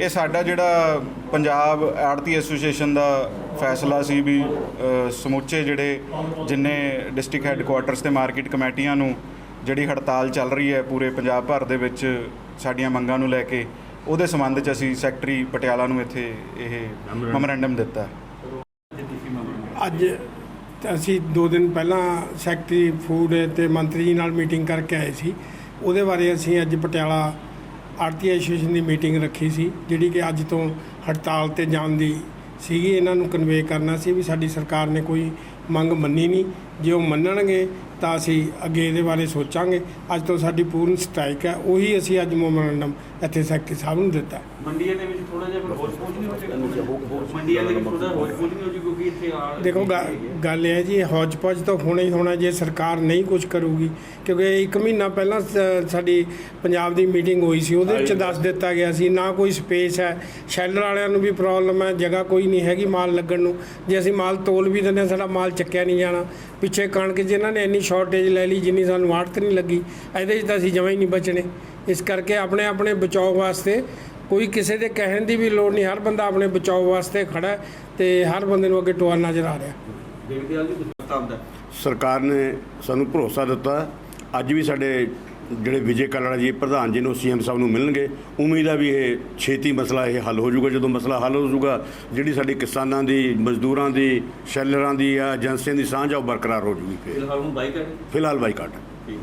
ਇਹ ਸਾਡਾ ਜਿਹੜਾ ਪੰਜਾਬ ਆੜਤੀ ਐਸੋਸੀਏਸ਼ਨ ਦਾ ਫੈਸਲਾ ਸੀ ਵੀ ਸਮੁੱਚੇ ਜਿਹੜੇ ਜਿੰਨੇ ਡਿਸਟ੍ਰਿਕਟ ਹੈੱਡਕੁਆਟਰਸ ਤੇ ਮਾਰਕੀਟ ਕਮੇਟੀਆਂ ਨੂੰ ਜਿਹੜੀ ਹੜਤਾਲ ਚੱਲ ਰਹੀ ਹੈ ਪੂਰੇ ਪੰਜਾਬ ਭਰ ਦੇ ਵਿੱਚ ਸਾਡੀਆਂ ਮੰਗਾਂ ਨੂੰ ਲੈ ਕੇ, ਉਹਦੇ ਸੰਬੰਧ 'ਚ ਅਸੀਂ ਸੈਕਟਰੀ ਪਟਿਆਲਾ ਨੂੰ ਇੱਥੇ ਇਹ ਮੈਮੋਰੈਂਡਮ ਦਿੱਤਾ। ਅੱਜ ਅਸੀਂ 2 ਦਿਨ ਪਹਿਲਾਂ ਸੈਕਟਰੀ, ਫੂਡ ਤੇ ਮੰਤਰੀ ਜੀ ਨਾਲ ਮੀਟਿੰਗ ਕਰਕੇ ਆਏ ਸੀ। ਉਹਦੇ ਬਾਰੇ ਅਸੀਂ ਅੱਜ ਪਟਿਆਲਾ ਆਰਤੀ ਐਸੋਸੀਏਸ਼ਨ ਦੀ ਮੀਟਿੰਗ ਰੱਖੀ ਸੀ, ਜਿਹੜੀ ਕਿ ਅੱਜ ਤੋਂ ਹੜਤਾਲ ਤੇ ਜਾਣ ਦੀ ਸੀਗੀ। ਇਹਨਾਂ ਨੂੰ ਕਨਵੇ ਕਰਨਾ ਸੀ ਵੀ ਸਾਡੀ ਸਰਕਾਰ ਨੇ ਕੋਈ ਮੰਗ ਮੰਨੀ ਨਹੀਂ। ਜੇ ਉਹ ਮੰਨਣਗੇ ਤਾਂ ਅਸੀਂ ਅੱਗੇ ਇਹਦੇ ਬਾਰੇ ਸੋਚਾਂਗੇ। ਅੱਜ ਤੋਂ ਸਾਡੀ ਪੂਰਨ ਸਟ੍ਰਾਈਕ ਹੈ। ਉਹੀ ਅਸੀਂ ਅੱਜ ਮੈਮੋਰੰਡਮ ਇੱਥੇ ਸੈਕਟਰੀ ਸਾਹਿਬ ਨੂੰ ਦਿੱਤਾ। ਮੰਡੀਆਂ ਦੇ ਵਿੱਚ ਥੋੜਾ ਜਿਹਾ ਹੋਰ ਪਹੁੰਚ ਨਹੀਂ ਹੋ ਮੰਡੀਆਂ ਦੇ ਵਿੱਚ ਥੋੜਾ ਹੋਰ ਪਹੁੰਚ ਨਹੀਂ ਹੋ ਕਿਉਂਕਿ ਇੱਥੇ ਦੇਖੋ ਗੱਲ ਇਹ ਹੈ ਜੀ ਹੌਜ ਪੌਜ ਤਾਂ ਹੋਣਾ ਹੀ ਹੋਣਾ। ਜੇ ਸਰਕਾਰ ਨਹੀਂ ਕੁਝ ਕਰੂਗੀ ਕਿਉਂਕਿ ਇੱਕ ਮਹੀਨਾ ਪਹਿਲਾਂ ਸਾਡੀ ਪੰਜਾਬ ਦੀ ਮੀਟਿੰਗ ਹੋਈ ਸੀ। ਉਹਦੇ ਵਿੱਚ ਦੱਸ ਦਿੱਤਾ ਗਿਆ ਸੀ ਨਾ ਕੋਈ ਸਪੇਸ ਹੈ। ਸ਼ੈਲਰ ਵਾਲਿਆਂ ਨੂੰ ਵੀ ਪ੍ਰੋਬਲਮ ਹੈ। ਜਗ੍ਹਾ ਕੋਈ ਨਹੀਂ ਹੈਗੀ ਮਾਲ ਲੱਗਣ ਨੂੰ। ਜੇ ਅਸੀਂ ਮਾਲ ਤੋਲ ਵੀ ਦਿੰਦੇ ਸਾਡਾ ਮਾਲ ਚੱਕਿਆ ਨਹੀਂ ਜਾਣਾ। ਪਿੱਛੇ ਕਣਕ ਜਿਨ੍ਹਾਂ ਨੇ ਇੰਨੀ ਸ਼ਾਰਟੇਜ ਲੈ ਲਈ ਜਿੰਨੀ ਸਾਨੂੰ ਆੜਤ ਨਹੀਂ ਲੱਗੀ ਇਹਦੇ 'ਚ ਤਾਂ ਅਸੀਂ ਜਮਾਂ ਹੀ ਨਹੀਂ ਬਚਣੇ। ਇਸ ਕਰਕੇ ਆਪਣੇ ਆਪਣੇ ਬਚਾਓ ਵਾਸਤੇ ਕੋਈ ਕਿਸੇ ਦੇ ਕਹਿਣ ਦੀ ਵੀ ਲੋੜ ਨਹੀਂ। ਹਰ ਬੰਦਾ ਆਪਣੇ ਬਚਾਓ ਵਾਸਤੇ ਖੜਾ ਹੈ ਤੇ ਹਰ ਬੰਦੇ ਨੂੰ ਅੱਗੇ ਟੋਆ ਨਜ਼ਰ ਆ ਰਿਹਾ। ਦੇਖਦੇ ਆ ਜੀ ਪ੍ਰਸਤਾਵ ਦਾ ਸਰਕਾਰ ਨੇ ਸਾਨੂੰ ਭਰੋਸਾ ਦਿੱਤਾ। ਅੱਜ ਵੀ ਸਾਡੇ ਜਿਹੜੇ ਵਿਜੇ ਕਾਲੜਾ ਜੀ ਪ੍ਰਧਾਨ ਜੀ ਨੂੰ ਸੀਐਮ ਸਾਹਿਬ ਨੂੰ ਮਿਲਣਗੇ ਉਮੀਦ ਆ ਵੀ ਇਹ ਛੇਤੀ ਮਸਲਾ ਇਹ ਹੱਲ ਹੋ ਜਾਊਗਾ। ਜਦੋਂ ਮਸਲਾ ਹੱਲ ਹੋ ਜਾਊਗਾ ਜਿਹੜੀ ਸਾਡੀ ਕਿਸਾਨਾਂ ਦੀ ਮਜ਼ਦੂਰਾਂ ਦੀ ਸ਼ੈਲਰਾਂ ਦੀ ਜਾਂ ਏਜੰਸੀਆਂ ਦੀ ਸਾਂਝ ਆ ਉਹ ਬਰਕਰਾਰ ਹੋ ਜਾਊਗੀ ਫਿਰ। ਫਿਲਹਾਲ ਨੂੰ ਬਾਈਕ ਹੈ। ਫਿਲਹਾਲ ਬਾਈਕਾਟ ਠੀਕ